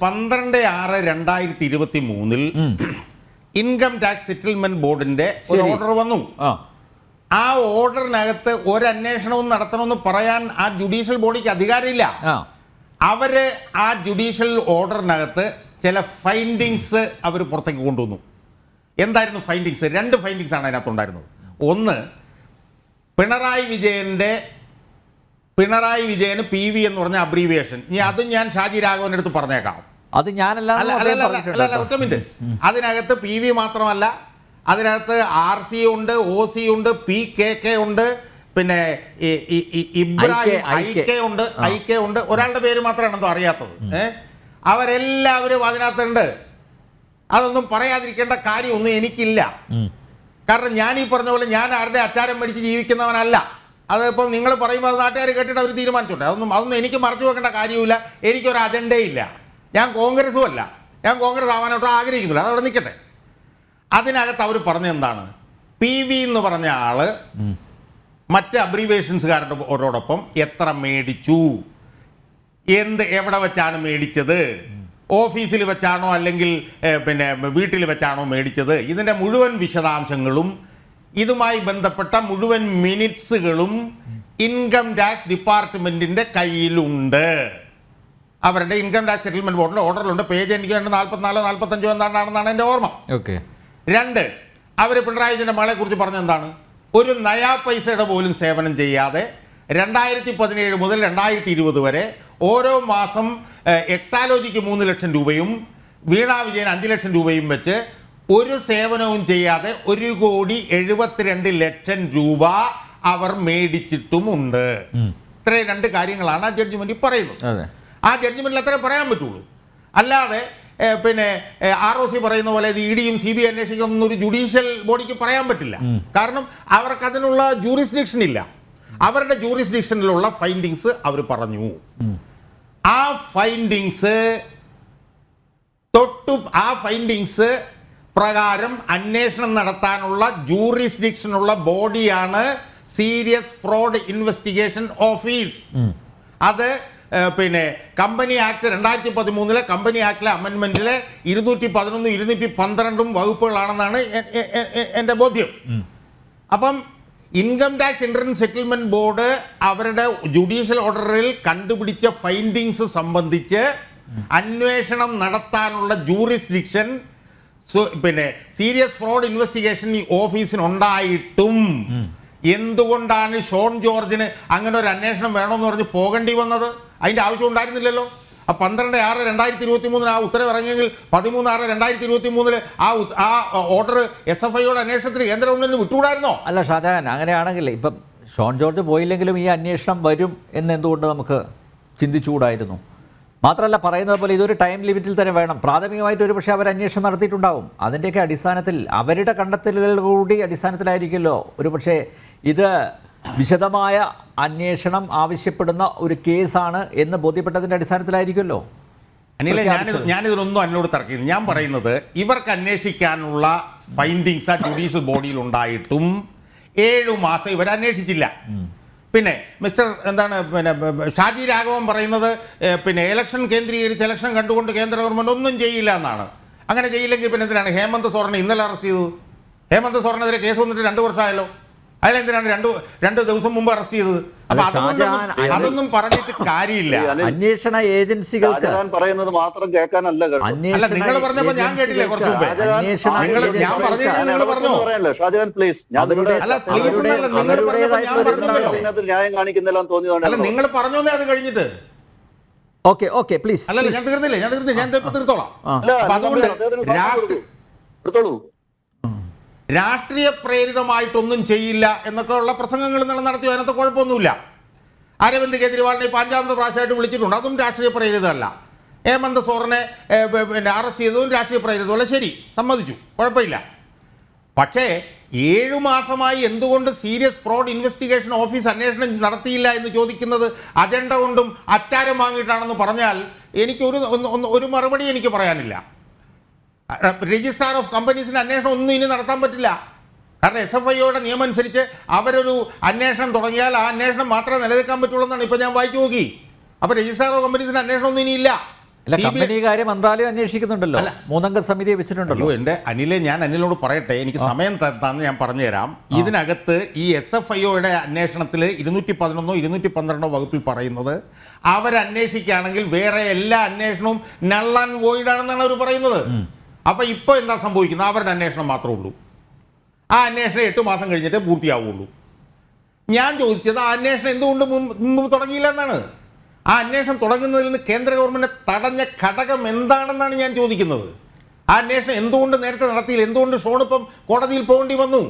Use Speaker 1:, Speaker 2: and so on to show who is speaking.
Speaker 1: പന്ത്രണ്ട് ആറ് രണ്ടായിരത്തി ഇരുപത്തി മൂന്നിൽ ഇൻകം ടാക്സ് സെറ്റിൽമെന്റ് ബോർഡിന്റെ ഒരു ഓർഡർ വന്നു.
Speaker 2: ആ.
Speaker 1: ഓർഡറിനകത്ത് ഒരു അന്വേഷണവും നടത്തണമെന്ന് പറയാൻ ആ ജുഡീഷ്യൽ ബോഡിക്ക് അധികാരമില്ല. അവർ ആ ജുഡീഷ്യൽ ഓർഡറിനകത്ത് ചില ഫൈൻഡിങ്സ് അവർ പുറത്തേക്ക് കൊണ്ടുവന്നു. എന്തായിരുന്നു ഫൈൻഡിങ്സ്? രണ്ട് ഫൈൻഡിങ്സ് ആണ് അതിനകത്തുണ്ടായിരുന്നത് ഒന്ന് പിണറായി വിജയന്റെ പിണറായി വിജയന് പി വി എന്ന് പറഞ്ഞ അബ്രീവിയേഷൻ ഇനി അതും ഞാൻ ഷാജി രാഘവന്റെ അടുത്ത് പറഞ്ഞേക്കാം.
Speaker 2: അത് ഞാനല്ല
Speaker 1: അതിനകത്ത് പി വി മാത്രമല്ല അതിനകത്ത് ആർ സി ഉണ്ട് ഒ സി ഉണ്ട് പി കെ കെ ഉണ്ട് പിന്നെ ഇബ്രാഹിം ഐ
Speaker 2: കെ.
Speaker 1: ഉണ്ട് ഐ കെ ഉണ്ട്. ഒരാളുടെ പേര് മാത്രമാണ് എന്തോ അറിയാത്തത് അവരെല്ലാവരും അതിനകത്തുണ്ട്. അതൊന്നും പറയാതിരിക്കേണ്ട കാര്യമൊന്നും എനിക്കില്ല. കാരണം ഞാൻ ഈ പറഞ്ഞ പോലെ ഞാൻ ആരുടെ അച്ചാരം മേടിച്ച് ജീവിക്കുന്നവനല്ല. അതിപ്പം നിങ്ങൾ പറയുമ്പോൾ അത് നാട്ടുകാർ കേട്ടിട്ട് അവർ തീരുമാനിച്ചോട്ടെ. അതൊന്നും അതൊന്നും എനിക്ക് മറച്ചു വെക്കേണ്ട കാര്യമില്ല എനിക്കൊരു അജണ്ടയില്ല ഞാൻ കോൺഗ്രസും അല്ല. ഞാൻ കോൺഗ്രസ് ആവാനോട്ട് ആഗ്രഹിക്കുന്നില്ല. അതവിടെ നിൽക്കട്ടെ. അതിനകത്ത് അവർ പറഞ്ഞ എന്താണ്? പി വി എന്ന് പറഞ്ഞ ആൾ മറ്റ് അബ്രീവേഷൻസുകാരുടെ ഓരോടൊപ്പം എത്ര മേടിച്ചു? എന്ത് എവിടെ വെച്ചാണ് മേടിച്ചത്? ഓഫീസിൽ വെച്ചാണോ അല്ലെങ്കിൽ പിന്നെ വീട്ടിൽ വെച്ചാണോ മേടിച്ചത്? ഇതിന്റെ മുഴുവൻ വിശദാംശങ്ങളും ഇതുമായി ബന്ധപ്പെട്ട മുഴുവൻ മിനിറ്റ്സുകളും ഇൻകം ടാക്സ് ഡിപ്പാർട്ട്മെന്റിന്റെ കയ്യിലുണ്ട്. അവരുടെ ഇൻകം ടാക്സ് സെറ്റിൽമെന്റ് ബോർഡിന്റെ ഓർഡറിലുണ്ട് പേജ് എനിക്ക് വേണ്ട നാൽപ്പത്തിനാലോ നാൽപ്പത്തഞ്ചോ എന്താണെന്നാണ് എന്റെ ഓർമ്മ.
Speaker 2: ഓക്കെ
Speaker 1: രണ്ട് അവർ പിണറായി വിജയന്റെ മകളെ കുറിച്ച് പറഞ്ഞ എന്താണ്? ഒരു നയാ പൈസയുടെ പോലും സേവനം ചെയ്യാതെ രണ്ടായിരത്തി പതിനേഴ് മുതൽ രണ്ടായിരത്തി ഇരുപത് വരെ ഓരോ മാസം എക്സാലോജിക്ക് മൂന്ന് ലക്ഷം രൂപയും വീണാ വിജയൻ അഞ്ച് ലക്ഷം രൂപയും വെച്ച് ഒരു സേവനവും ചെയ്യാതെ ഒരു കോടി എഴുപത്തിരണ്ട് ലക്ഷം രൂപ അവർ മേടിച്ചിട്ടുമുണ്ട്. ഇത്രയും രണ്ട് കാര്യങ്ങളാണ് ആ ജഡ്ജിമെന്റ് പറയുന്നത്. ആ ജഡ്ജ്മെന്റിൽ അത്രേ പറയാൻ പറ്റുള്ളൂ. അല്ലാതെ പിന്നെ ആർ ഒ സി പറയുന്ന പോലെ ഇത് ഇ ഡിയും സി ബി ഐ അന്വേഷിക്കണം ഒരു ജുഡീഷ്യൽ ബോഡിക്ക് പറയാൻ പറ്റില്ല. കാരണം അവർക്ക് അതിനുള്ള ജൂറിസ്ഡിക്ഷൻ ഇല്ല. അവരുടെ ജൂറിസ്ഡിക്ഷനിലുള്ള ഫൈൻഡിങ്സ് അവർ പറഞ്ഞു. ആ ഫൈൻഡിങ്സ് തൊട്ടു ആ ഫൈൻഡിങ്സ് പ്രകാരം അന്വേഷണം നടത്താനുള്ള ജൂറിസ്ഡിക്ഷനുള്ള ബോഡിയാണ് സീരിയസ് ഫ്രോഡ് ഇൻവെസ്റ്റിഗേഷൻ ഓഫീസ്. അത് പിന്നെ കമ്പനി ആക്ട് രണ്ടായിരത്തി പതിമൂന്നിലെ കമ്പനി ആക്ടിലെ അമെൻമെന്റിലെ ഇരുന്നൂറ്റി പതിനൊന്നും ഇരുന്നൂറ്റി പന്ത്രണ്ടും വകുപ്പുകളാണെന്നാണ് എന്റെ ബോധ്യം. അപ്പം income tax interim settlement board അവരുടെ ജുഡീഷ്യൽ ഓർഡറിൽ കണ്ടുപിടിച്ച ഫൈൻഡിങ്സ് സംബന്ധിച്ച് അന്വേഷണം നടത്താനുള്ള ജൂറിസ്ഡിക്ഷൻ പിന്നെ സീരിയസ് ഫ്രോഡ് ഇൻവെസ്റ്റിഗേഷൻ ഓഫീസിനുണ്ടായിട്ടും. എന്തുകൊണ്ടാണ് ഷോൺ ജോർജിന് അങ്ങനെ ഒരു അന്വേഷണം വേണമെന്ന് പറഞ്ഞ് പോകേണ്ടി വന്നത്? അതിന്റെ ആവശ്യം ഉണ്ടായിരുന്നില്ലല്ലോ. ആ പന്ത്രണ്ട് ആറ് രണ്ടായിരത്തി ഇരുപത്തി മൂന്നിന് ആ ഉത്തരവ് ഇറങ്ങിയെങ്കിൽ പതിമൂന്ന് ആറ് രണ്ടായിരത്തി ഇരുപത്തി മൂന്നിൽ ആ ആ ഓർഡർ എസ് എഫ് ഐയുടെ അന്വേഷണത്തിന് കേന്ദ്ര ഗവൺമെന്റിന് വിട്ടുകൂടായിരുന്നോ?
Speaker 2: അല്ല ഷാജഹാൻ അങ്ങനെയാണെങ്കിൽ ഇപ്പം ഷോൺ ജോർജ് പോയില്ലെങ്കിലും ഈ അന്വേഷണം വരും എന്ന് എന്തുകൊണ്ട് നമുക്ക് ചിന്തിച്ചുകൂടായിരുന്നു? മാത്രമല്ല പറയുന്നത് പോലെ ഇതൊരു ടൈം ലിമിറ്റിൽ തന്നെ വേണം. പ്രാഥമികമായിട്ട് ഒരു പക്ഷേ അവർ അന്വേഷണം നടത്തിയിട്ടുണ്ടാവും. അതിന്റെയൊക്കെ അടിസ്ഥാനത്തിൽ അവരുടെ കണ്ടെത്തലുകൾ കൂടി അടിസ്ഥാനത്തിലായിരിക്കുമല്ലോ. ഒരു പക്ഷേ ഇത് വിശദമായ അന്വേഷണം ആവശ്യപ്പെടുന്ന ഒരു കേസാണ് എന്ന് ബോധ്യപ്പെട്ടതിന്റെ അടിസ്ഥാനത്തിലായിരിക്കുമല്ലോ?
Speaker 1: അനിലെ ഞാനിത് ഞാനിതിലൊന്നും എന്നോട് തർക്കിക്കുന്നു ഞാൻ പറയുന്നത് ഇവർക്ക് അന്വേഷിക്കാനുള്ള ഫൈൻഡിങ്സ് ആ ജുഡീഷ്യൽ ബോഡിയിൽ ഉണ്ടായിട്ടും ഏഴു മാസം ഇവർ അന്വേഷിച്ചില്ല. പിന്നെ മിസ്റ്റർ എന്താണ് പിന്നെ ഷാജി രാഘവൻ പറയുന്നത് പിന്നെ ഇലക്ഷൻ കേന്ദ്രീകരിച്ച് ഇലക്ഷൻ കണ്ടുകൊണ്ട് കേന്ദ്ര ഗവൺമെന്റ് ഒന്നും ചെയ്യില്ല എന്നാണ്. അങ്ങനെ ചെയ്യില്ലെങ്കിൽ പിന്നെ എന്തിനാണ്? ഹേമന്ത് സോറനെ ഇന്നലെ അറസ്റ്റ് ചെയ്തു ഹേമന്ത് സോറനെതിരെ കേസ് വന്നിട്ട് രണ്ട് വർഷമായല്ലോ. അയാൾ എന്തിനാണ് രണ്ടു രണ്ട് ദിവസം മുമ്പ് അറസ്റ്റ് ചെയ്തത്? അപ്പൊ
Speaker 2: അയാൾ-
Speaker 1: അതൊന്നും പറഞ്ഞിട്ട് കാര്യമില്ല.
Speaker 2: അന്വേഷണ ഏജൻസികൾക്ക്
Speaker 3: പറയുന്നത് മാത്രം കേൾക്കാനല്ല കേട്ടോ.
Speaker 1: അല്ല നിങ്ങൾ പറഞ്ഞപ്പോ ഞാൻ കേട്ടില്ലേ കുറച്ച് മുമ്പേ? നിങ്ങൾ- ഞാൻ പറഞ്ഞു നിങ്ങൾ പറഞ്ഞു?
Speaker 3: പറയല്ലേ ഷാജഹാൻ പ്ലീസ്
Speaker 1: അല്ല, please നിങ്ങൾ പറഞ്ഞപ്പോൾ ഞാൻ പറഞ്ഞല്ലോ.
Speaker 3: ന്യായം കാണിക്കുന്നില്ല എന്ന്
Speaker 1: അല്ല നിങ്ങൾ പറഞ്ഞോന്നേ അത് കഴിഞ്ഞിട്ട്.
Speaker 2: ഓക്കെ ഓക്കെ പ്ലീസ്
Speaker 1: അല്ല ഞാൻ തീർന്നില്ലേ? ഞാൻ തീർന്നില്ല? ഞാൻ തീർത്തോളാം അതുകൊണ്ട്
Speaker 3: എടുത്തോളൂ.
Speaker 1: രാഷ്ട്രീയ പ്രേരിതമായിട്ടൊന്നും ചെയ്യില്ല എന്നൊക്കെ ഉള്ള പ്രസംഗങ്ങൾ നിങ്ങൾ നടത്തിയോ അതിനകത്ത് കുഴപ്പമൊന്നുമില്ല. അരവിന്ദ് കെജ്രിവാളിനെ ഇപ്പോൾ അഞ്ചാമത്തെ പ്രാവശ്യമായിട്ട് വിളിച്ചിട്ടുണ്ട്. അതും രാഷ്ട്രീയ പ്രേരിതമല്ല ഹേമന്ത് സോറിനെ പിന്നെ അറസ്റ്റ് ചെയ്തതും രാഷ്ട്രീയ പ്രേരിതമല്ല ശരി സമ്മതിച്ചു. കുഴപ്പമില്ല. പക്ഷേ ഏഴു മാസമായി എന്തുകൊണ്ട് സീരിയസ് ഫ്രോഡ് ഇൻവെസ്റ്റിഗേഷൻ ഓഫീസ് അന്വേഷണം നടത്തിയില്ല എന്ന് ചോദിക്കുന്നത് അജണ്ട കൊണ്ടും അച്ചാരം വാങ്ങിയിട്ടാണെന്ന് പറഞ്ഞാൽ എനിക്കൊരു ഒരു മറുപടി എനിക്ക് പറയാനില്ല. രജിസ്ട്രാർ ഓഫ് കമ്പനീസിന്റെ അന്വേഷണം ഒന്നും ഇനി നടത്താൻ പറ്റില്ല. കാരണം എസ് എഫ് ഐയുടെ നിയമം അനുസരിച്ച് അവരൊരു അന്വേഷണം തുടങ്ങിയാൽ ആ അന്വേഷണം മാത്രമേ നിലനിൽക്കാൻ പറ്റുള്ളൂ എന്നാണ് ഇപ്പൊ ഞാൻ വായിച്ചു നോക്കി. അപ്പൊ രജിസ്ട്രാർ ഓഫ് കമ്പനീസിന്റെ അന്വേഷണം ഒന്നും ഇനിയില്ല
Speaker 2: അല്ല കമ്പനി കാര്യം മന്ത്രാലയം അന്വേഷിക്കുന്നുണ്ടല്ലോ. മൂന്നംഗ സമിതിയെ വെച്ചിട്ടുണ്ടല്ലോ.
Speaker 1: എന്റെ എന്റെ അനിലെ ഞാൻ അനിലോട് പറയട്ടെ. എനിക്ക് സമയം തന്നെ ഞാൻ പറഞ്ഞുതരാം. ഇതിനകത്ത് ഈ എസ് എഫ് ഐഒയുടെ ഒയുടെ അന്വേഷണത്തിൽ ഇരുന്നൂറ്റി പതിനൊന്നോ ഇരുന്നൂറ്റി പന്ത്രണ്ടോ വകുപ്പിൽ പറയുന്നത് അവരന്വേഷിക്കുകയാണെങ്കിൽ വേറെ എല്ലാ അന്വേഷണവും നള്ളൻ ആൻഡ് വോയിഡ് ആണെന്നാണ് അവർ പറയുന്നത്. അപ്പൊ ഇപ്പോൾ എന്താ സംഭവിക്കുന്നത്? അവരുടെ അന്വേഷണം മാത്രമേ ഉള്ളൂ. ആ അന്വേഷണം എട്ട് മാസം കഴിഞ്ഞിട്ടേ പൂർത്തിയാവുള്ളൂ. ഞാൻ ചോദിച്ചത് ആ അന്വേഷണം എന്തുകൊണ്ട് മുമ്പ് തുടങ്ങിയില്ല എന്നാണ് ആ അന്വേഷണം തുടങ്ങുന്നതിൽ നിന്ന് കേന്ദ്ര ഗവൺമെന്റ് തടഞ്ഞ ഘടകം എന്താണെന്നാണ് ഞാൻ ചോദിക്കുന്നത്. ആ അന്വേഷണം എന്തുകൊണ്ട് നേരത്തെ നടത്തിയില്ല? എന്തുകൊണ്ട് ഷോണിപ്പം കോടതിയിൽ പോകേണ്ടി വന്നു?